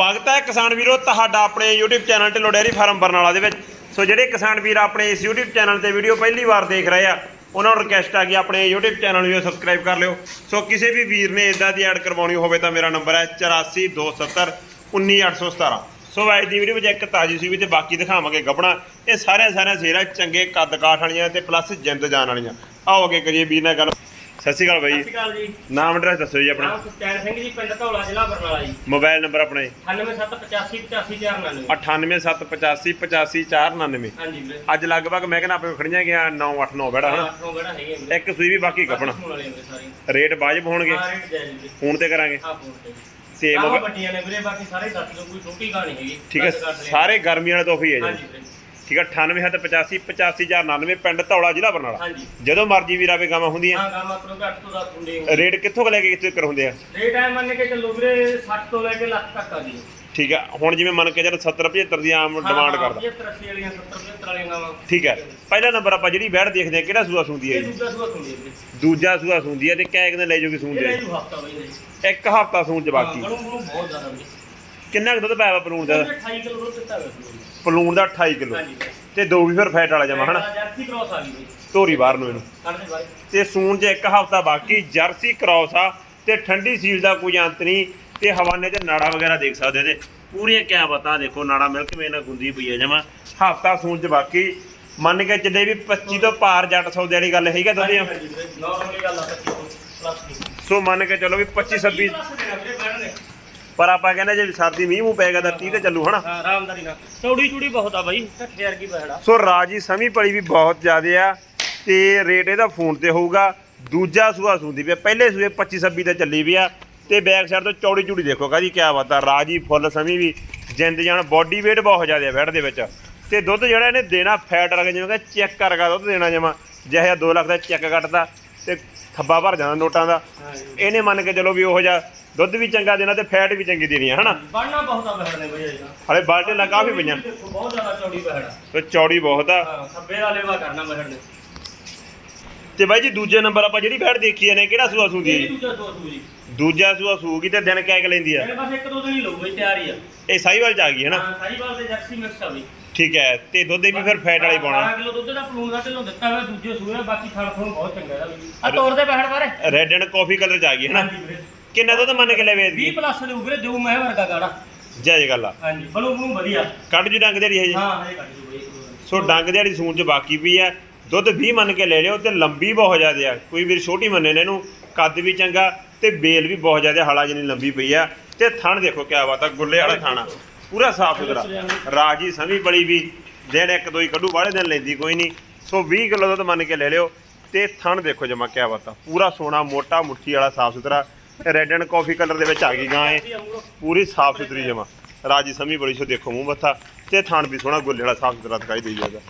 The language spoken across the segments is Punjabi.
ਸਵਾਗਤ ਹੈ ਕਿਸਾਨ ਵੀਰੋ, ਤੁਹਾਡਾ ਆਪਣੇ YouTube channel Dhillon dairy farm Barnala ਦੇ ਵਿੱਚ। ਸੋ ਜਿਹੜੇ ਕਿਸਾਨ ਵੀਰ ਆਪਣੇ ਇਸ YouTube ਚੈਨਲ ਤੇ ਵੀਡੀਓ ਪਹਿਲੀ ਵਾਰ ਦੇਖ ਰਹੇ ਆ, ਉਹਨਾਂ ਨੂੰ ਰਿਕਵੈਸਟ ਆ ਕਿ ਆਪਣੇ YouTube ਚੈਨਲ ਨੂੰ ਸਬਸਕ੍ਰਾਈਬ ਕਰ ਲਿਓ। ਸੋ ਕਿਸੇ ਵੀ ਵੀਰ ਨੇ ਇਦਾਂ ਦੀ ਐਡ ਕਰਵਾਉਣੀ ਹੋਵੇ ਤਾਂ ਮੇਰਾ ਨੰਬਰ ਹੈ 8427 19817 ਸੋ ਅੱਜ ਦੀ ਵੀਡੀਓ ਵਿੱਚ ਇੱਕ ਤਾਜੀ ਸੀ ਵੀ ਤੇ ਬਾਕੀ ਦਿਖਾਵਾਂਗੇ ਗੱਬਣਾ। ਇਹ ਸਾਰਿਆਂ ਸਾਰਿਆਂ ਸੇਰਾ ਚੰਗੇ ਕੱਦ ਕਾਠ ਵਾਲੀਆਂ ਤੇ ਪਲੱਸ ਜਿੰਦ ਜਾਨ ਵਾਲੀਆਂ। ਆਓ ਅੱਗੇ ਕਰੀਏ ਵੀਰ ਨਾਲ ਗੱਲ। ਸਤਿ ਸ਼੍ਰੀ ਅਕਾਲ ਸਤਿ ਬਾਈ ਸ਼੍ਰੀ ਅਕਾਲ ਜੀ। ਨਾਮ ਐਡਰੈਸ ਦੱਸੋ ਜੀ ਆਪਣਾ। ਨਾਮ ਸੁਖਚੈਨ ਸਿੰਘ ਜੀ ਪਿੰਡ ਧੌਲਾ ਜ਼ਿਲ੍ਹਾ ਬਰਨਾਲਾ ਜੀ। ਮੋਬਾਈਲ ਨੰਬਰ ਆਪਣੇ। 9785885499 987858499 ਹਾਂਜੀ ਵੀਰੇ। ਅੱਜ ਲਗਭਗ ਮੈਂ ਕਹਿੰਦਾ ਆਪਣੇ ਖੜੀਆਂ ਗਿਆ 9 8 9 ਬੈੜਾ ਹਨਾ? ਆਠੋਂ ਬੜਾ ਹੈਗੇ ਵੀਰੇ। ਇੱਕ ਸੂਈ ਵੀ ਬਾਕੀ ਕੱਪਣਾ ਸੁਣ ਸਾਰੇ। ਰੇਟ ਵਾਜਬ ਹੋਣਗੇ? ਹਾਂ ਰੇਟ ਜਾਇਜ਼ ਵੀਰੇ। ਫੋਨ ਤੇ ਕਰਾਂਗੇ। ਆ ਫੋਨ ਤੇ ਤੇ ਆਹ ਵੱਡੀਆਂ ਨੇ ਵੀਰੇ ਬਾਕੀ ਸਾਰੇ ਦੱਸ ਦਿਓ ਕੋਈ ਛੋਟੀ ਗਾਣੀ ਹੈਗੀ। ਠੀਕ ਹੈ। ਸਾਰੇ ਗਰਮੀ ਵਾਲੇ ਤੋਹਫੇ ਹੈ ਹਾਂਜੀ ਜੀ ਵੀਰੇ। ਠੀਕ ਹੈ 9885 85099 ਪਿੰਡ ਧੌਲਾ ਜ਼ਿਲ੍ਹਾ ਬਰਨਾਲਾ। ਹਾਂਜੀ। ਜਦੋਂ ਮਰਜ਼ੀ ਵੀਰ ਆਵੇ ਗਾਵਾਂ ਹੁੰਦੀਆਂ। ਹਾਂ ਗਾਮਾ ਕਰੋ ਘੱਟ ਤੋਂ 10 ਹੁੰਦੇ ਰੇਟ ਕਿੱਥੋਂ ਕੁ ਲੈ ਕੇ ਕਿੱਥੇ ਕਰ ਹੁੰਦੇ ਆ? ਰੇਟ ਐ ਮੰਨ ਕੇ ਚੱਲੋ ਵੀਰੇ 60 ਤੋਂ ਲੈ ਕੇ ਲੱਖ ਤੱਕ ਆ ਜੀ। ਠੀਕ ਹੈ ਹੁਣ ਜਿਵੇਂ ਮੰਨ ਕੇ ਚੱਲ 70 75 ਦੀ ਆਮ ਡਿਮਾਂਡ ਕਰਦਾ। 70 80 ਵਾਲੀਆਂ 70 75 ਵਾਲੀਆਂ ਗਾਵਾਂ। ਠੀਕ ਹੈ ਪਹਿਲਾ ਨੰਬਰ ਆਪਾਂ ਜਿਹੜੀ ਬੈੜ ਦੇਖਦੇ ਆ ਕਿਹੜਾ ਸੂਆ ਸੁੰਦੀ ਹੈ ਇਹ ਜੀ? ਦੂਜਾ ਸੂਆ ਹੁੰਦੀ ਹੈ ਵੀਰੇ ਦੂਜਾ ਸੂਆ ਸੁੰਦੀ ਹੈ ਤੇ ਕਿਹ ਕਿਨੇ ਲੈ ਜੂਗੀ ਇਹ ਸੁੰਦੀ ਲੈ ਜੂ ਹਫਤਾ ਬਈ ਜੀ। ਇੱਕ ਹਫਤਾ ਸੂਣ ਚ ਬਾਕੀ। ਬਣੂ ਬਣੂ ਬਹੁਤ ਜ਼ਿਆਦਾ ਵੀਰੇ ਕਿੰਨਾ ਕੁ ਦੁੱਧ ਪਾਇਆ ਵਾ ਪਲੂਣ ਦਾ? 28 ਕਿਲੋ ਦੁੱਧ ਦਿੱਤਾ ਹੋਇਆ ਸੀ। ਪਲੂਣ ਦਾ 28 ਕਿਲੋ। ਹਾਂਜੀ। ਤੇ ਦੋ ਵੀ ਫਿਰ ਫੈਟ ਵਾਲਾ ਜਮਾ ਹਨਾ? ਜਰਸੀ ਕ੍ਰੋਸ ਆ ਗਈ ਬਈ। ਧੋਰੀ ਬਾਹਰ ਨੂੰ ਇਹਨੂੰ। ਕੱਢ ਦੇ ਬਾਈ। ਤੇ ਸੂਣ 'ਚ ਇੱਕ ਹਫਤਾ ਬਾਕੀ ਜਰਸੀ ਕ੍ਰਾਸ ਆ ਤੇ ਠੰਡੀ ਸੀਲ ਦਾ ਕੋਈ ਅੰਤ ਨਹੀਂ। ਤੇ ਹਵਾਨੇ 'ਚ ਨਾੜਾ ਵਗੈਰਾ ਦੇਖ ਸਕਦੇ ਤੇ ਪੂਰੀਆਂ ਕਿਆ ਬਤਾ ਦੇਖੋ ਨਾੜਾ ਮਿਲਕ ਮੇ ਨਾਲ ਗੁੰਦੀ ਪਈ ਹੈ ਜਮਾ। ਹਫਤਾ ਸੂਣ 'ਚ ਬਾਕੀ ਮੰਨ ਕੇ ਚੱਲੇ ਵੀ 25 ਤੋਂ ਪਾਰ ਜੱਟ ਸੌਦੇ ਵਾਲੀ ਗੱਲ ਹੈਗਾ ਨਾਰਮਲੀ ਗੱਲ ਆ 25 ਪਲੱਸ ਸੋ ਮੰਨ ਕੇ ਚੱਲੋ ਵੀ 25 26 ਪਰ ਆਪਾਂ ਕਹਿੰਦੇ ਜੇ ਸਰਦੀ ਮੀਂਹ ਮੂੰਹ ਪਏਗਾ ਤਾਂ 30 ਤੇ ਚੱਲੂ ਹਨਾ। ਹਾਂ ਆਰਾਮਦਾਰੀ ਨਾਲ ਚੌੜੀ ਚੂੜੀ ਬਹੁਤ ਆ ਬਾਈ 6000 ਕੀ ਬਹਿੜਾ। ਸੋ ਰਾਜੀ ਸਮੀ ਪਲੀ ਵੀ ਬਹੁਤ ਜ਼ਿਆਦੇ ਆ ਤੇ ਰੇਟ ਇਹਦਾ ਫੋਨ ਤੇ ਹੋਊਗਾ। ਦੂਜਾ ਸੂਆ ਸੁੰਦੀ ਪਿਆ ਪਹਿਲੇ ਸੂਏ 25 26 ਤੇ ਚੱਲੀ ਵੀ ਆ ਤੇ ਬੈਕ ਸਾਈਡ ਤੋਂ ਚੌੜੀ ਚੂੜੀ ਦੇਖੋ ਕਾਦੀ ਕਿਆ ਬਾਤ ਆ ਰਾਜੀ ਫੁੱਲ ਸਮੀ ਵੀ ਜਿੰਦ ਜਾਨ ਬਾਡੀ weight ਬਹੁਤ ਜ਼ਿਆਦੇ ਆ ਬੈਡ ਦੇ ਵਿੱਚ। ਤੇ ਦੁੱਧ ਜਿਹੜਾ ਇਹਨੇ ਦੇਣਾ ਫੈਟ ਰਗਾ ਜਿਵੇਂ ਕਿ ਚੈੱਕ ਕਰਗਾ ਦੁੱਧ ਦੇਣਾ ਜਮਾ ਜਿਹੇ 2 ਲੱਖ ਦਾ ਚੈੱਕ ਕੱਟਦਾ ਤੇ ਥੱਬਾ ਭਰ ਜਾਂਦਾ ਨੋਟਾਂ ਦਾ। ਇਹਨੇ ਮੰਨ ਕੇ ਚਲੋ ਵੀ ਉਹੋ ਜਿਹਾ ਦੁੱਧ ਵੀ ਚੰਗਾ ਦੇਣਾ ਤੇ ਫੈਟ ਵੀ ਚੰਗੀ ਦੇਣੀ ਆ ਹਨਾ? ਬਣਨਾ ਬਹੁਤ ਆ ਬਹਿੜ ਨੇ ਬਈ ਇਹਦਾ ਹਲੇ ਬਾਲਟੇ ਲਗਾ ਵੀ ਪਈਆਂ। ਦੇਖੋ ਬਹੁਤ ਜ਼ਿਆਦਾ ਚੌੜੀ ਬਹਿੜਾ ਤੇ ਚੌੜੀ ਬਹੁਤ ਆ। ਹਾਂ ਖੱਬੇ ਵਾਲੇ ਵਾ ਕਰਨਾ ਬਹਿੜ ਨੇ। ਤੇ ਬਾਈ ਜੀ ਦੂਜੇ ਨੰਬਰ ਆਪਾਂ ਜਿਹੜੀ ਬੈਡ ਦੇਖੀ ਨੇ ਕਿਹੜਾ ਸੂਆ ਸੂਦੀ ਹੈ ਇਹ ਜੀ ਦੂਜਾ ਦੋ ਸੂ ਜੀ ਦੂਜਾ ਸੂਆ ਸੂਗੀ ਤੇ ਦਿਨ ਕਹਿ ਕੇ ਲੈਂਦੀ ਆ? ਮੇਰੇ ਪਾਸ ਇੱਕ ਦੋ ਦਿਨ ਹੀ ਲਊਗਾ ਤਿਆਰ ਹੀ ਆ। ਇਹ ਸਾਈਵਾਲ ਚ ਆ ਗਈ ਹੈ ਨਾ? ਹਾਂ ਸਾਰੀਵਾਲ ਦੇ ਜਰਸੀ ਮਿਕਸ ਆ ਬਈ। ਠੀਕ ਹੈ ਤੇ ਦੁੱਧ ਵੀ ਫਿਰ ਫੈਟ ਵਾਲੀ ਪਾਉਣਾ। 12 ਕਿਲੋ ਦੁੱਧ ਦਾ ਪਲੂਣ ਦਾ ਢਿੱਲੋਂ ਦਿੱਤਾ ਹੋਇਆ ਦੂਜੇ ਸੂਏ ਬਾਕੀ ਥਣ ਥਣ ਬਹੁਤ ਚੰਗਾ ਇਹਦਾ ਵੀ। ਆ ਤੋੜ ਦੇ ਬਹਿੜ ਬਾਰੇ। ਰੈੱਡ ਐਂਡ ਕਾਫੀ ਕਲਰ ਚ ਆ ਗਈ ਹੈ ਨਾ? ਹਾਂਜੀ ਵੀਰੇ। ਕਿੰਨਾ ਦੁੱਧ ਮੰਨ ਕੇ ਲੈ 20 ਵੇਚਦੀ ਪਲੱਸ ਦੇ ਉਗਰੇ ਦੇਉ ਮੈਂ ਵਰਗਾ ਗਾੜਾ। ਜੈ ਗੱਲ ਆ ਹਾਂਜੀ ਬਲੂ ਬਲੂ ਵਧੀਆ। ਕੱਢ ਜੂ ਡੰਗ ਦੇੜੀ ਹੈ ਜੀ। ਹਾਂ ਇਹ ਕੱਢ ਦੂ ਬਈ ਦੋ। ਸੋ ਡੰਗ ਦੇੜੀ ਸੂਣ ਚ ਬਾਕੀ ਵੀ ਆ ਦੁੱਧ 20 ਮੰਨ ਕੇ ਲੈ ਲਿਓ ਤੇ ਲੰਬੀ ਬਹੁਤ ਜ਼ਿਆਦਾ ਆ ਕੋਈ ਵੀਰ ਛੋਟੀ ਮੰਨੇ ਨੇ ਇਹਨੂੰ ਕੱਦ ਵੀ ਚੰਗਾ ਤੇ ਬੇਲ ਵੀ ਬਹੁਤ ਜ਼ਿਆਦਾ ਹਲਾ ਜਿੰਨੀ ਲੰਬੀ ਪਈ ਆ ਤੇ ਥਣ ਦੇਖੋ ਕਿਆ ਬਾਤ ਆ ਗੁੱਲੇ ਵਾਲਾ ਖਾਣਾ ਪੂਰਾ ਸਾਫ਼ ਸੁਥਰਾ। ਰਾਜੀ ਸਮੀ ਬੜੀ ਵੀ ਦਿਨ ਇੱਕ ਦੋ ਹੀ ਕੱਢੂ ਵਾਲੇ ਦਿਨ ਲੈਂਦੀ ਕੋਈ ਨਹੀਂ। ਸੋ 20 ਕਿਲੋ ਦੁੱਧ ਮੰਨ ਕੇ ਲੈ ਲਿਓ ਤੇ ਥਣ ਦੇਖੋ ਜਮਾ ਕਿਆ ਬਾਤ ਆ। ਪੂਰਾ ਸੋਨਾ ਮੋਟਾ ਮੁੱਠੀ ਵਾਲਾ ਸਾਫ਼ ਸੁਥਰਾ। ਰੈੱਡ ਐਂਡ ਕਾਫੀ ਕਲਰ ਦੇ ਵਿੱਚ ਆ ਗਈ ਗਾਂ ਇਹ। ਪੂਰੀ ਸਾਫ਼ ਸੁਥਰੀ ਜਮਾ। ਰਾਜੀ ਸਮੀ ਬੜੀ ਸੋ ਦੇਖੋ ਮੂੰਹ ਮੱਥਾ ਤੇ ਥਣ ਵੀ ਸੋਹਣਾ ਗੁੱਲੇ ਵਾਲਾ ਸਾਫ਼ ਸੁਥਰਾ ਦਿਖਾਈ ਦੇਈ ਜਾਂਦਾ।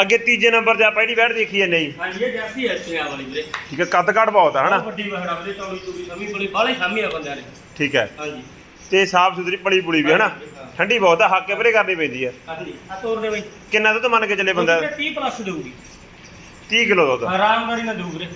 ਅੱਗੇ ਤੀਜੇ ਨੰਬਰ ਤੇ ਜਿਹੜੀ ਬੈਠ ਦੇਖੀ ਹੈ ਨਹੀਂ ਹਾਂਜੀ ਇਹ ਜਰਸੀ ਹੈ ਪਿਆ ਵਾਲੀ ਵੀਰੇ। ਠੀਕ ਹੈ ਕੱਦ ਕਾਠ ਬਹੁਤ ਆ ਹਨਾ? ਵੱਡੀ ਬਹਿੜਾ ਵੀਰੇ ਚੌੜੀ ਚੌੜੀ ਸਮੀ ਬੜੀ ਬਾਹਲੇ ਸਾਮੀ ਆ ਬੰਦਿਆਂ ਨੇ। ਠੀਕ ਹੈ। ਹਾਂਜੀ। ਤੇ ਸਾਫ਼ ਸੁਥਰੀ ਪਲੀ ਪੁਲੀ ਵੀ ਹਨਾ? ਠੰਡੀ ਬਹੁਤ ਆ ਹੱਕੇ ਪਰੇ ਕਰਨੀ ਪੈਂਦੀ ਆ। ਹਾਂਜੀ ਆ ਤੋੜ ਦੇ ਬਈ। ਕਿੰਨਾ ਦੁੱਧ ਮੰਨ ਕੇ ਚੱਲੇ ਬੰਦਾ? 30 ਪਲੱਸ ਦੇਊਗੀ। 30 ਕਿਲੋ ਦੁੱਧ। ਆਰਾਮਦਾਰੀ ਨਾਲ ਦੇਊ ਵੀਰੇ।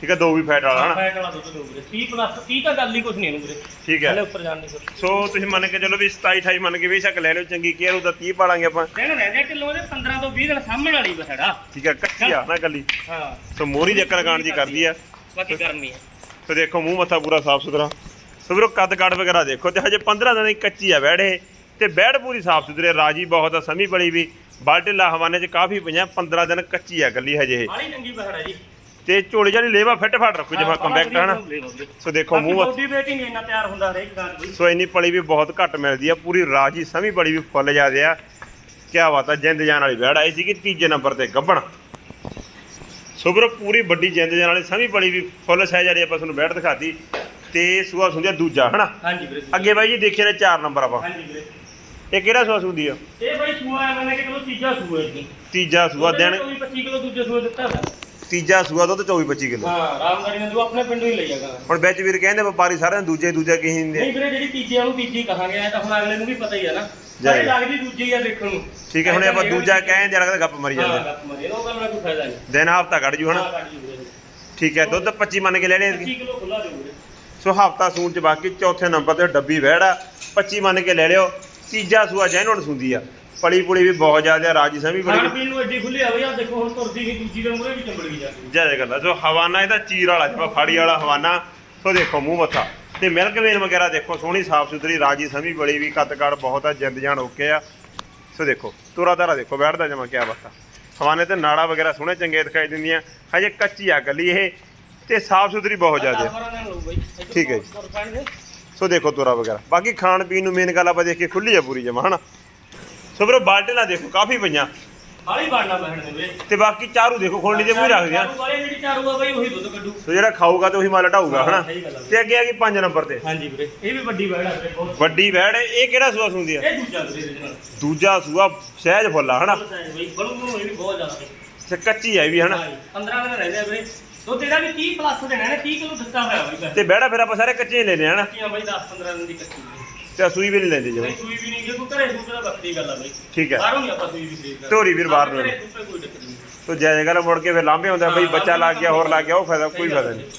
ਠੀਕ ਹੈ ਦੋ ਵੀ ਫੈਟ ਵਾਲਾ ਹਨਾ? ਫੈਟ ਵਾਲਾ ਦੁੱਧ ਦੇਊ ਵੀਰੇ। 30 ਪਲੱਸ 30 ਤਾਂ ਗੱਲ ਹੀ ਕੁਝ ਨਹੀਂ ਇਹਨੂੰ ਵੀਰੇ। ਠੀਕ ਹਲੇ ਹੈ ਉੱਪਰ ਜਾਣ ਦੀ ਕੋਈ ਸੋ ਤੁਸੀਂ ਮੰਨ ਕੇ ਚੱਲੋ ਵੀ 27 28 ਮੰਨ ਕੇ ਬੇਸ਼ੱਕ ਲੈ ਲਿਓ ਚੰਗੀ ਕੇਅਰ ਉਹਦਾ 30 ਪਾਲਾਂਗੇ ਆਪਾਂ। ਦਿਨ ਰਹਿੰਦੇ ਕਿਲੋ ਦੇ 15 ਤੋਂ 20 ਦਿਨ ਸਾਹਮਣ ਵਾਲੀ ਬਹਿੜਾ ਠੀਕ ਹੈ ਕੱਚੀ ਆ ਨਾ ਗੱਲੀ ਹਾਂ। ਸੋ ਮੋਰੀ ਦੇ ਕਰਗਾਣ ਜੀ ਕਰਦੀ ਆ। ਬਾਕੀ ਗਰਮੀ ਦੇਖੋ ਮੂੰਹ ਮੱਥਾ ਪੂਰਾ ਸਾਫ਼ ਸੁਥਰਾ। ਸੋ ਵੀਰੋ ਕੱਦ ਕਾਠ ਵਗੈਰਾ ਦੇਖੋ ਤੇ ਹਜੇ 15 ਦਿਨ ਦੀ ਕੱਚੀ ਆ ਬੈੜ ਇਹ ਤੇ ਬੈੜ ਪੂਰੀ ਸਾਫ਼ ਸੁਥਰੀ ਰਾਜੀ ਬਹੁਤ ਆ ਸਮੀ ਬੜੀ ਵੀ। ਬਾਲਟੇ ਹਵਾਨੇ ਚ ਕਾਫੀ ਪਈਆਂ 15 ਦਿਨ ਕੱਚੀ ਆ ਗੱਲੀ ਹਜੇ। ਇਹ ਬਾਲੀ ਚੰਗੀ ਬਹਿੜਾ ਜੀ। ਤੇ ਝੋਲੀ ਜਾਨੀ ਲੇਵਾ ਫਿੱਟ ਫਾਟ ਰੱਖੋ ਜਿਵੇਂ ਕੰਪੈਕਟ ਹਨਾ। ਸੋ ਦੇਖੋ ਮੂੰਹ ਬੋਡੀ ਹੀ ਨਹੀਂ ਇੰਨਾ ਤਿਆਰ ਹੁੰਦਾ ਹਰੇਕ ਗਾਂ ਦੀ। ਸੋ ਇੰਨੀ ਪਲੀ ਵੀ ਬਹੁਤ ਘੱਟ ਮਿਲਦੀ ਆ ਪੂਰੀ ਰਾਜੀ ਸਮੀ ਬੜੀ ਵੀ ਫੁੱਲ ਜਾਂਦੇ ਆ। ਕਿਆ ਬਾਤ ਆ ਜਿੰਦ ਜਾਨ ਵਾਲੀ ਬੈੜ ਆਈ ਸੀਗੀ ਤੀਜੇ ਨੰਬਰ ਤੇ ਗੱਬਣ। ਸੋ ਵੀਰੋ ਪੂਰੀ ਵੱਡੀ ਜਿੰਦ ਜਾਨ ਵਾਲੀ ਸਮੀ ਬੜੀ ਵੀ ਫੁੱਲ ਸਾਈਜ਼ ਵਾਲੀ ਆਪਾਂ ਤੁਹਾਨੂੰ ਬੈੜ ਦਿਖਾਤੀ। ਤੇ ਸੂਆ ਸੁੰਦਿਆ ਦੂਜਾ ਹਨਾ? ਹਾਂਜੀ ਵੀਰੇ ਅੱਗੇ ਬਾਈ ਜੀ ਦੇਖਿਆ ਨੇ 4 ਨੰਬਰ ਆਪਾਂ। ਹਾਂਜੀ ਵੀਰੇ। ਇਹ ਕਿਹੜਾ ਸੂਆ ਸੁੰਦੀ ਆ? ਇਹ ਬਾਈ ਸੂਆ ਹੈ ਮੈਨੇ ਕਿ ਤੀਜਾ ਸੂਆ ਜੀ ਤੀਜਾ ਸੂਆ ਦਿਨ 25 ਕਿਲੋ ਦੂਜੇ ਸੂਆ ਦਿੱਤਾ ਤੀਜਾ ਸੂਆ ਦੁੱਧ 24 25 ਕਿਲੋ। ਹਾਂ ਆਰਾਮਦਾਰੀ ਨਾਲ ਤੂੰ ਆਪਣੇ ਪਿੰਡੋਂ ਹੀ ਲਈ ਜਾਗਾ ਹੁਣ ਵਿੱਚ ਵੀਰ ਕਹਿੰਦੇ ਵਪਾਰੀ ਸਾਰਿਆਂ ਨੂੰ ਦੂਜੇ ਦੂਜਾ ਕਿਸੇ ਨਹੀਂ ਨਹੀਂ ਦੇ ਵੀਰੇ ਜਿਹੜੀ ਤੀਜੀ ਆ ਉਹ ਤੀਜੀ ਕਹਾਂਗੇ ਐ ਤਾਂ ਹੁਣ ਅਗਲੇ ਨੂੰ ਵੀ ਪਤਾ ਹੀ ਆ ਨਾ। ਜੈ। ਸਾਰੇ ਲੱਗਦੀ ਦੂਜੀ ਹੀ ਆ ਦੇਖਣ ਨੂੰ। ਠੀਕ ਹੈ ਹੁਣ ਆਪਾਂ ਦੂਜਾ ਕਹਿੰਦੇ ਜਰਾ ਗੱਪ ਮਰੀ ਹਾਂ ਜਾਂਦੇ ਗੱਪ ਮਾਰੀ ਉਹ ਨਾਲ ਕੋਈ ਫਾਇਦਾ ਨਹੀਂ। ਦਿਨ ਹਫਤਾ ਕੱਢ ਜੂ ਹਨਾ? ਹਾਂ ਕੱਢ ਜੂ ਵੀਰੇ। ਠੀਕ ਹੈ ਦੁੱਧ 25 ਮੰਨ ਕੇ ਲੈ ਲੈ 25 ਕਿਲੋ ਖੁੱਲਾ ਦੇ ਵੀਰੇ। ਸੋ ਹਫਤਾ ਸੂਣ ਚ ਬਾਕੀ ਚੌਥੇ ਨੰਬਰ ਤੇ ਡੱਬੀ ਵਹਿੜ ਆ 25 ਮੰਨ ਕੇ ਲੈ ਲਿਓ। ਤੀਜਾ ਸੂਆ ਜੈਨੂਨ ਸੁੰਦੀ ਆ। ਪਲੀ ਪੁਲੀ ਵੀ ਬਹੁਤ ਜ਼ਿਆਦਾ ਰਾਜੀ ਸਾ ਵੀ ਖਾਣ ਬੜੀ ਪੀਣ ਨੂੰ ਐਡੀ ਖੁੱਲੀ ਆ ਬਈ ਆ ਦੇਖੋ ਹੁਣ ਤੁਰਦੀ ਨਹੀਂ ਦੂਜੀ ਦੇ ਮੂਹਰੇ ਵੀ ਚੰਬੜ ਗਈ ਜਾ ਕੇ ਜੈ ਗੱਲ ਆ ਸੋ ਹਵਾਨਾ ਇਹਦਾ ਚੀਰ ਵਾਲਾ ਜਿਹਾ ਫਾੜੀ ਵਾਲਾ ਹਵਾਨਾ। ਸੋ ਦੇਖੋ ਮੂੰਹ ਮੱਥਾ। ਤੇ ਮਿਲਕ ਵੇਨ ਵਗੈਰਾ ਦੇਖੋ ਸੋਹਣੀ ਸਾਫ਼ ਸੁਥਰੀ ਰਾਜੀ ਸਮੀ ਬੜੀ ਵੀ ਕੱਦ ਕਾੜ ਬਹੁਤ ਆ ਜਿੰਦ ਜਾਨ ਓਕੇ ਆ। ਸੋ ਦੇਖੋ ਤੁਰਾ ਤਾਰਾ ਦੇਖੋ ਬੈਠਦਾ ਜਮਾ ਕਿਆ ਬਤਾ ਹਵਾਨੇ ਤੇ ਨਾੜਾ ਵਗੈਰਾ ਸੋਹਣੇ ਚੰਗੇ ਦਿਖਾਈ ਦਿੰਦੀਆਂ। ਹਜੇ ਕੱਚੀ ਆ ਗੱਲੀ ਇਹ ਤੇ ਸਾਫ਼ ਸੁਥਰੀ ਬਹੁਤ ਜ਼ਿਆਦਾ। ਆ। ਠੀਕ ਹੈ ਜੀ। ਸੋ ਦੇਖੋ ਤੁਰਾ ਵਗੈਰਾ। ਬਾਕੀ ਖਾਣ ਪੀਣ ਨੂੰ ਮੇਨ ਗੱਲ ਆਪਾਂ ਦੇਖੀਏ ਖੁੱਲੀ ਆ ਪੂਰੀ ਜਮਾ ਹਨਾ? ਸੋ ਵੀਰੋ ਬਾਲਟੇ ਨਾਲ ਦੇਖੋ ਕਾਫੀ ਪਈਆਂ। ਹਾਲੀ ਬਾੜਨਾ ਬਹਿਣ ਦੇ ਵੀਰੇ ਤੇ ਬਾਕੀ ਚਾਰੂ ਦੇਖੋ ਖੋਲਣੀ ਦੇ ਮੂੰਹ ਰੱਖਦੀਆਂ ਚਾਰੂ ਵਾਲੇ ਜਿਹੜੀ ਚਾਰੂ ਆ ਬਈ ਉਹੀ ਦੁੱਧ ਕੱਢੂ। ਸੋ ਜਿਹੜਾ ਖਾਊਗਾ ਤੇ ਉਹੀ ਮਾਲ ਢਾਊਗਾ ਹਨਾ? ਸਹੀ ਗੱਲ ਆ ਤੇ ਅੱਗੇ ਆ ਗਈ 5 ਨੰਬਰ ਤੇ। ਹਾਂਜੀ ਵੀਰੇ ਇਹ ਵੀ ਵੱਡੀ ਬਹਿੜ ਆ ਵੀਰੇ ਬਹੁਤ। ਵੱਡੀ ਵੈੜ ਇਹ ਕਿਹੜਾ ਸੂਆ ਸੁੰਦੀ ਆ? ਇਹ ਦੂਜਾ ਵੀਰੇ ਇਹਦੇ ਨਾਲ। ਦੂਜਾ ਸੂਆ ਸਹਿਜ ਫੁੱਲਾ ਹਨਾ? ਬਈ ਬਲੂ ਨੂੰ ਇਹ ਵੀ ਬਹੁਤ ਜ਼ਿਆਦਾ ਬਈ। ਤੇ ਕੱਚੀ ਆ ਇਹ ਵੀ ਹਨਾ? ਹਾਂਜੀ, 15 ਦਿਨ ਰਹਿੰਦੇ ਆ ਵੀਰੇ। ਦੁੱਧ ਇਹਦਾ ਵੀ 30 ਪਲੱਸ ਦੇਣਾ ਨੇ 30 ਕਿਲੋ ਦਿੱਤਾ ਹੋਇਆ ਬਈ। ਤੇ ਬੈੜਾ ਫਿਰ ਆਪਾਂ ਸਾਰੇ ਕੱਚੇ ਹੀ ਲੈਨੇ ਹਨਾ? ਕੱਚੀਆਂ ਬਈ 10 15 ਦਿਨ ਦੀ ਕੱਚੀ। ਤੇ ਸੂਈ ਵੀ ਨਹੀਂ ਲੈਂਦੇ ਨਹੀਂ ਜਿਵੇਂ ਸੂਈ ਵੀ ਨਹੀਂ ਜੇ ਕੋਈ ਘਰੇ ਸੂਟ ਦਾ ਵੱਖਰੀ ਗੱਲ ਆ ਬਈ। ਠੀਕ ਹੈ ਬਾਹਰੋਂ ਨਹੀਂ ਆਪਾਂ ਸੂਈ ਵੀ ਖਰੀਦਦੇ ਧੋਰੀ ਵੀਰ ਬਾਹਰ ਨੂੰ। ਤੇ ਕੋਈ ਦਿੱਕਤ ਨਹੀਂ। ਤੋ ਜੈ ਗੱਲ ਮੁੜ ਕੇ ਫਿਰ ਲਾਂਭੇ ਹੁੰਦਾ ਬਈ ਬੱਚਾ ਲੱਗ ਗਿਆ ਹੋਰ ਲੱਗ ਗਿਆ ਉਹ ਫਾਇਦਾ ਕੋਈ ਫਾਇਦਾ ਨਹੀਂ।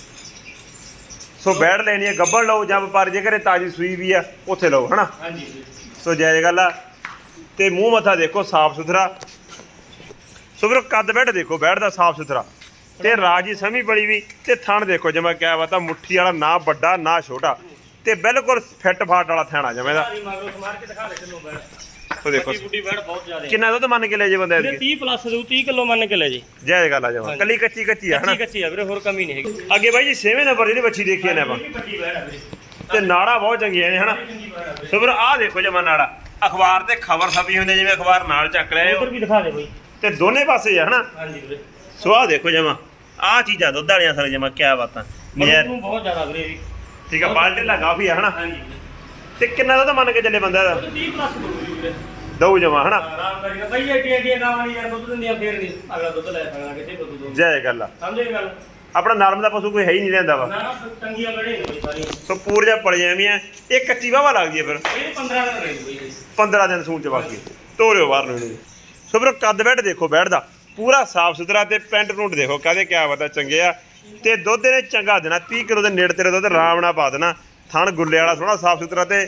ਸੋ ਬੈੜ ਲੈਣੀ ਹੈ ਗੱਬੜ ਲਓ ਜਾਂ ਵਪਾਰੀ ਜੇ ਘਰੇ ਤਾਜੀ ਸੂਈ ਵੀ ਆ ਉੱਥੇ ਲਓ ਹਨਾ? ਹਾਂਜੀ ਸੋ ਜੈ ਗੱਲ ਆ ਤੇ ਮੂੰਹ ਮੱਥਾ ਦੇਖੋ ਸਾਫ਼ ਸੁਥਰਾ। ਸੋ ਵੀਰੋ ਕੱਦ ਬੈਠ ਦੇਖੋ ਬੈਠ ਦਾ ਸਾਫ਼ ਸੁਥਰਾ। ਤੇ ਰਾਜੀ ਸਮੀ ਬੜੀ ਵੀ ਤੇ ਥਣ ਦੇਖੋ ਜਿਵੇਂ ਕਿਹਾ ਵਾ ਤਾਂ ਮੁੱਠੀ ਵਾਲਾ ਨਾ ਵੱਡਾ ਨਾ ਛੋਟਾ। ਤੇ ਬਿਲਕੁਲ ਫਿੱਟ ਫਾਟ ਵਾਲਾ ਥਾਣਾ ਜਿਵੇਂ ਦਾ। ਸਾਰੀ ਮਗਰੋਂ ਸਮਾਰ ਕੇ ਦਿਖਾ ਦੇ ਕਿਲੋ ਬੈੜ ਸੋ ਦੇਖੋ। ਵੱਡੀ ਬੁੱਢੀ ਬੈੜ ਬਹੁਤ ਜ਼ਿਆਦਾ। ਹੈ ਕਿੰਨਾ ਦੁੱਧ ਮੰਨ ਕੇ ਲੈ ਜੇ ਬੰਦੇ ਵੀਰੇ ਐਤਕੀ 30 ਪਲੱਸ ਦੂ 30 ਕਿਲੋ ਮੰਨ ਕੇ ਲੈ ਜੀ। ਜੈ ਗੱਲ ਆ ਜਮਾ। ਕੱਲੀ ਕੱਚੀ ਕੱਚੀ ਆ ਹਨਾ? ਕੱਚੀ ਕੱਚੀ ਆ ਵੀਰੇ ਹੋਰ ਕਮੀ ਨਹੀਂ ਹੈਗੀ। ਅੱਗੇ ਬਾਈ ਜੀ 6ਵੇਂ ਨੰਬਰ ਜਿਹੜੀ ਬੱਚੀ ਦੇਖੀ ਨੇ ਆਪਾਂ। ਵੱਡੀ ਆ ਵੀਰੇ। ਤੇ ਨਾੜਾ ਬਹੁਤ ਚੰਗੀਆਂ ਨੇ ਹਨਾ? ਚੰਗੀ ਬੈੜ ਆ ਵੀਰੇ। ਸੋ ਵੀਰੋ ਆਹ ਦੇਖੋ ਜਮਾ ਨਾੜਾ। ਅਖਬਾਰ ਤੇ ਖਬਰ ਛਪੀ ਹੁੰਦੀ ਜਿਵੇਂ ਅਖਬਾਰ ਨਾਲ ਚੱਕ ਲਿਆ ਉਧਰ ਵੀ ਦਿਖਾ ਦੇ ਬਈ। ਤੇ ਦੋਨੇ ਪਾਸੇ ਆ ਹਨਾ? ਹਾਂਜੀ ਵੀਰੇ। ਸੋ ਆਹ ਦੇਖੋ ਜਮਾ। ਆਹ ਚੀਜ਼ਾਂ ਦੁੱਧ ਵਾਲੀਆਂ ਸਾਰੇ ਜਮਾ ਕਿਆ ਬਾਤਾਂ। ਬਹੁਤ ਜ਼ਿਆਦਾ ਵੀਰੇ। ਠੀਕ ਆ ਬਾਲਟੇ ਲਾ ਕਾਫੀ ਆ ਹਨਾ? ਹਾਂਜੀ। ਤੇ ਕਿੰਨਾ ਦੁੱਧ ਮੰਨ ਕੇ ਚੱਲੇ ਬੰਦਾ? ਦਾ ਉਹ 30 ਪਲੱਸ ਦਊਗੀ ਵੀਰੇ ਦਊ ਜਮਾ ਹਨਾ? ਆਰਾਮ ਕਰੀ ਬਈ ਏਡੀ ਏਡੀ ਗਾਵਾਂ ਨਹੀਂ ਯਾਰ ਦੁੱਧ ਦਿੰਦੀਆਂ ਫੇਰ ਨਹੀਂ। ਅਗਲਾ ਦੁੱਧ ਲੈ ਸਕਦਾ ਕਿਸੇ ਕੋਲ ਦੁੱਧ ਜੈ ਗੱਲ ਆ। ਸਮਝੇ ਗੱਲ? ਆਪਣਾ ਨਰਮ ਦਾ ਪਸ਼ੂ ਕੋਈ ਹੈ ਹੀ ਨਹੀਂ ਰਹਿੰਦਾ ਵਾ। ਨਾ ਚੰਗੀਆਂ ਬੜੇ ਨੇ ਬਈ ਸਾਰੀਆਂ। ਸੋ ਪੂਰੀਆਂ ਪਲੀਆਂ ਵੀ ਆ ਇਹ ਕੱਚੀ ਵਾਵਾ ਲੱਗਦੀ ਆ ਫਿਰ। ਇਹ 15 ਦਿਨ ਰਹੀ ਬਈ ਇਹ। 15 ਦਿਨ ਸੂਣ ਚ ਬਾਕੀ ਤੋਰਿਓ ਬਾਹਰ ਨੂੰ ਇਹਨੂੰ। ਸੋ ਵੀਰੋ ਕੱਦ ਬੈਠ ਦੇਖੋ ਬੈਠਦਾ ਪੂਰਾ ਸਾਫ਼ ਸੁਥਰਾ ਤੇ ਪੈਂਟ ਰੂਟ ਦੇਖੋ ਕਹਦੇ ਕਿਆ ਪਤਾ ਚੰਗੇ ਆ। ਤੇ ਦੁੱਧ ਨੇ ਚੰਗਾ ਦੇਣਾ 30 ਕਿਲੋ ਦੇ ਨੇੜੇ ਤੇਰੇ ਦੁੱਧ ਆਰਾਮ ਨਾਲ ਪਾ ਦੇਣਾ। ਥਣ ਗੁੱਲੇ ਵਾਲਾ ਸੋਹਣਾ ਸਾਫ਼ ਸੁਥਰਾ ਤੇ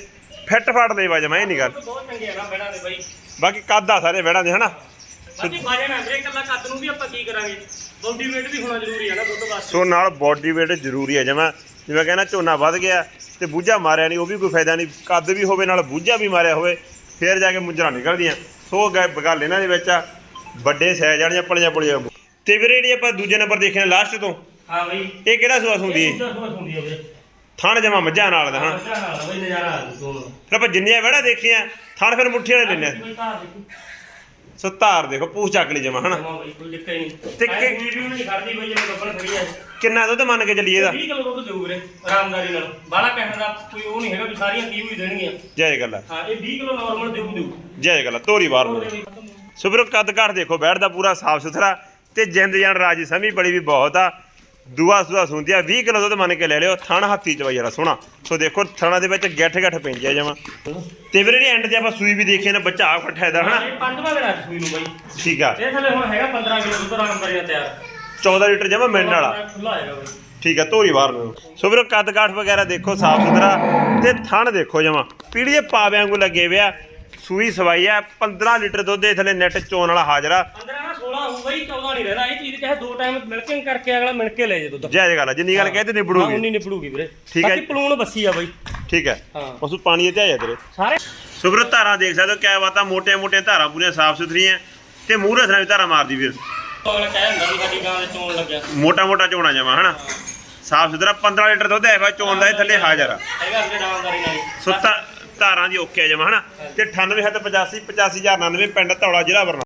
ਫਿੱਟ ਫਾਟ ਲੈਵਾ ਜਮਾ ਇਹ ਨਹੀਂ ਗੱਲ। ਬਹੁਤ ਚੰਗੇ ਆ ਨਾ ਬੈੜਾਂ ਦੇ ਬਈ। ਬਾਕੀ ਕੱਦ ਆ ਸਾਰੇ ਬੈੜਾਂ ਦੇ ਹਨਾ? ਬਾਕੀ ਬਾਜੇ ਨਾ ਵੀਰੇ ਕੱਲਾ ਕੱਦ ਨੂੰ ਵੀ ਆਪਾਂ ਕੀ ਕਰਾਂਗੇ? ਬੋਡੀ weight ਵੀ ਹੋਣਾ ਜ਼ਰੂਰੀ ਹੈ ਨਾ ਦੁੱਧ ਵਾਸਤੇ। ਸੋ ਨਾਲ ਬਾਡੀ weight ਜ਼ਰੂਰੀ ਹੈ ਜਮਾ। ਜਿਵੇਂ ਕਹਿੰਦਾ ਝੋਨਾ ਵੱਧ ਗਿਆ ਤੇ ਬੂਝਾ ਮਾਰਿਆ ਨਹੀਂ ਉਹ ਵੀ ਕੋਈ ਫਾਇਦਾ ਨਹੀਂ। ਕੱਦ ਵੀ ਹੋਵੇ ਨਾਲ ਬੂਝਾ ਵੀ ਮਾਰਿਆ ਹੋਵੇ ਫੇਰ ਜਾ ਕੇ ਮੁੰਜਰਾ ਨਿਕਲਦੀਆਂ। ਸੋ ਗੱਲ ਇਹਨਾਂ ਦੇ ਵਿੱਚ ਆ। ਵੱਡੇ ਸਾਈਜ਼ ਵਾਲੀਆਂ ਪਲੀਆਂ ਪਲੀਆਂ ਤੇ ਵੀਰੇ ਜਿਹੜੀ ਆਪਾਂ ਦੂਜੇ ਨੰਬਰ ਦੇਖਿਆ ਲਾਸਟ ਤੋਂ। ਹਾਂ ਬਈ। ਇਹ ਕਿਹੜਾ ਸੂਆ ਹੁੰਦੀ ਇਹ ਦੁੱਧ ਹੁੰਦੀ ਹੈ ਥਣ ਜਮਾ ਮੱਝਾਂ ਨਾਲ ਦਾ ਹਨਾ? ਮੱਝਾਂ ਨਾਲ ਬਈ ਨਜ਼ਾਰਾ ਆ ਜੂ ਦੋਨੋਂ ਫਿਰ ਆਪਾਂ ਜਿੰਨੀਆਂ ਵੜਾ ਦੇਖੀਆਂ ਥਣ ਫਿਰ ਮੁੱਠੀ ਵਾਲੇ ਲੈਣੇ ਬਈ ਦੇਖੀ। ਸੋ ਧਾਰ ਦੇਖੋ ਪੂਛ ਚੱਕ ਲਈ ਜਮਾ ਹਨਾ? ਜਮਾ ਬਈ ਕੋਈ ਦਿੱਕਤ ਹੀ ਨਹੀਂ ਤੇ ਤੇ ਕਿ- ਵੀਡੀਓ ਨਹੀਂ ਖੜਦੀ ਬਈ ਜਿਵੇਂ ਗੱਬਣ ਖੜੀ ਹੈ ਕਿੰਨਾ ਦੁੱਧ ਮੰਨ ਕੇ ਚੱਲੀਏ ਇਹਦਾ? 20 ਕਿਲੋ ਦੁੱਧ ਦੇਊ ਵੀਰੇ ਆਰਾਮਦਾਰੀ ਨਾਲ। ਬਾਹਲਾ ਕਹਿਣ ਦਾ ਕੋਈ ਉਹ ਨਹੀਂ ਹੈਗਾ ਵੀ ਸਾਰੀਆਂ 30 ਹੀ ਦੇਣਗੀਆਂ। ਜੈ ਗੱਲ। ਹਾਂ ਇਹ 20 ਕਿਲੋ ਨਾਰਮਲ ਦੇਊ ਦੇਊ। ਜੈ ਗੱਲ ਤੋਰੀ ਬਾਹਰ ਨੂੰ। ਸੋ ਵੀਰੋ ਕੱਦ ਕਾਠ ਦੇਖੋ ਬੈਠਦਾ ਪੂਰਾ ਸਾਫ਼ ਸੁਥਰਾ ਤੇ ਜਿੰਦ ਜਾਨ ਰਾਜੀ ਸਮੀ ਬੜੀ ਵੀ ਬਹੁਤ ਆ। ਦੂਆ ਸੂਆ ਸੁੰਦੀ ਆ 20 ਕਿਲੋ ਦੁੱਧ ਮੰਨ ਕੇ ਲੈ ਲਿਓ ਥਣ ਹੱਥੀ ਚ ਬਈ ਜਰਾ ਸੋਹਣਾ। ਸੋ ਦੇਖੋ ਥਣਾ ਦੇ ਵਿੱਚ ਗੱਠ ਗੱਠ ਪੈਂਦੀ ਆ ਜਮਾ। ਤੇ ਵੀਰੇ ਐਂਡ ਤੇ ਆਪਾਂ ਸੂਈ ਵੀ ਦੇਖੀ ਨਾ ਬੱਚਾ ਆ ਇਹਦਾ ਹਨਾ? ਇਹ ਪੰਜਵਾਂ ਦਿਨ ਆ ਸੂਈ ਨੂੰ ਬਈ। ਠੀਕ ਆ। ਇਹ ਥੱਲੇ ਹੁਣ ਹੈਗਾ 15 ਕਿਲੋ ਦੁੱਧ ਆਰਾਮਦਾਰੀ ਨਾਲ ਤਿਆਰ। 14 ਲੀਟਰ ਜਮਾ ਮਿਲਣ ਵਾਲਾ। ਖੁੱਲਾ ਹੈਗਾ ਬਈ। ਠੀਕ ਆ ਧੋਰੀ ਬਾਹਰ ਨੂੰ। ਸੋ ਵੀਰੋ ਕੱਦ ਕਾਠ ਵਗੈਰਾ ਦੇਖੋ ਸਾਫ਼ ਸੁਥਰਾ। ਤੇ ਥਣ ਦੇਖੋ ਜਮਾ। ਪੀੜੀ ਦੇ ਪਾਵਿਆਂ ਵਾਂਗੂ ਲੱਗੇ ਵਿਆ ਸੂਈ ਸਵਾਈ ਆ 15 ਲੀਟਰ ਦੁੱਧ ਦੇ ਥੱਲੇ ਨੈਟ ਚੋਣ ਵਾਲਾ ਹਾਜ਼ਰਾ 15 ਨਾ 16 ਹੋਊ ਬਈ 14 ਨਹੀਂ ਰਹਿਣਾ ਇਹ ਚੀਜ਼ ਚਾਹੇ ਦੋ ਟਾਈਮ ਮਿਲਕਿੰਗ ਕਰਕੇ ਅਗਲਾ ਮਿਲ ਕੇ ਲੈ ਜੇ ਦੁੱਧ। ਜੈ ਗੱਲ ਆ ਜਿੰਨੀ ਗੱਲ ਕਹਤੇ ਹਾਂ ਨਿਬੜੂਗੀ। ਉਨੀ ਨਿਪੜੂਗੀ ਵੀਰੇ। ਠੀਕ ਹੈ। ਬਾਕੀ ਜੀ। ਪਲੂਣ ਬੱਸੀ ਆ ਬਈ। ਠੀਕ ਹੈ। ਹਾਂ। ਪਸ਼ੂ ਪਾਣੀ ਤੇ ਆਇਆ ਤੇਰੇ ਸਾਰੇ ਸੁਬਰ ਧਾਰਾਂ ਦੇਖ ਸਕਦੇ ਹੋ ਕਿਆ ਬਾਤਾਂ ਮੋਟੇ ਮੋਟੇ ਧਾਰਾਂ ਪੂਰੀਆਂ ਸਾਫ਼ ਸੁਥਰੀਆਂ। ਤੇ ਮੂੰਹ ਰਸਣਾ ਵੀ ਧਾਰਾਂ ਮਾਰਦੀ ਵੀਰ। ਅਗਲਾ ਕਹਿ ਹੁੰਦਾ ਵੀ ਸਾਡੀ ਗਾਂ ਦੇ ਚੋਣ ਲੱਗਿਆ। ਮੋਟਾ ਮੋਟਾ ਚੋਣਾ ਜਮਾ ਹਨਾ? ਸਾਫ਼ ਸੁਥਰਾ 15 ਲੀਟਰ ਦੁੱਧ ਹੈ ਬਾ ਚੋਣ ਦਾ ਇਹ ਥੱਲੇ ਹਾਜ਼ਰ ਆ। ਹੈਗਾ ਵੀਰੇ ਡਾਂਦਾਰੀ ਨਾਲ ਹੀ। ਸੋ ਧਾ- ਧਾਰਾਂ ਦੀ ਓਕੇ ਆ ਜਮਾ ਹਨਾ? ਤੇ 98 ਹੱਤ 85 85099 ਪਿੰਡ ਧੌਲਾ ਜ਼ਿਲ੍ਹਾ ਬਰਨਾਲਾ।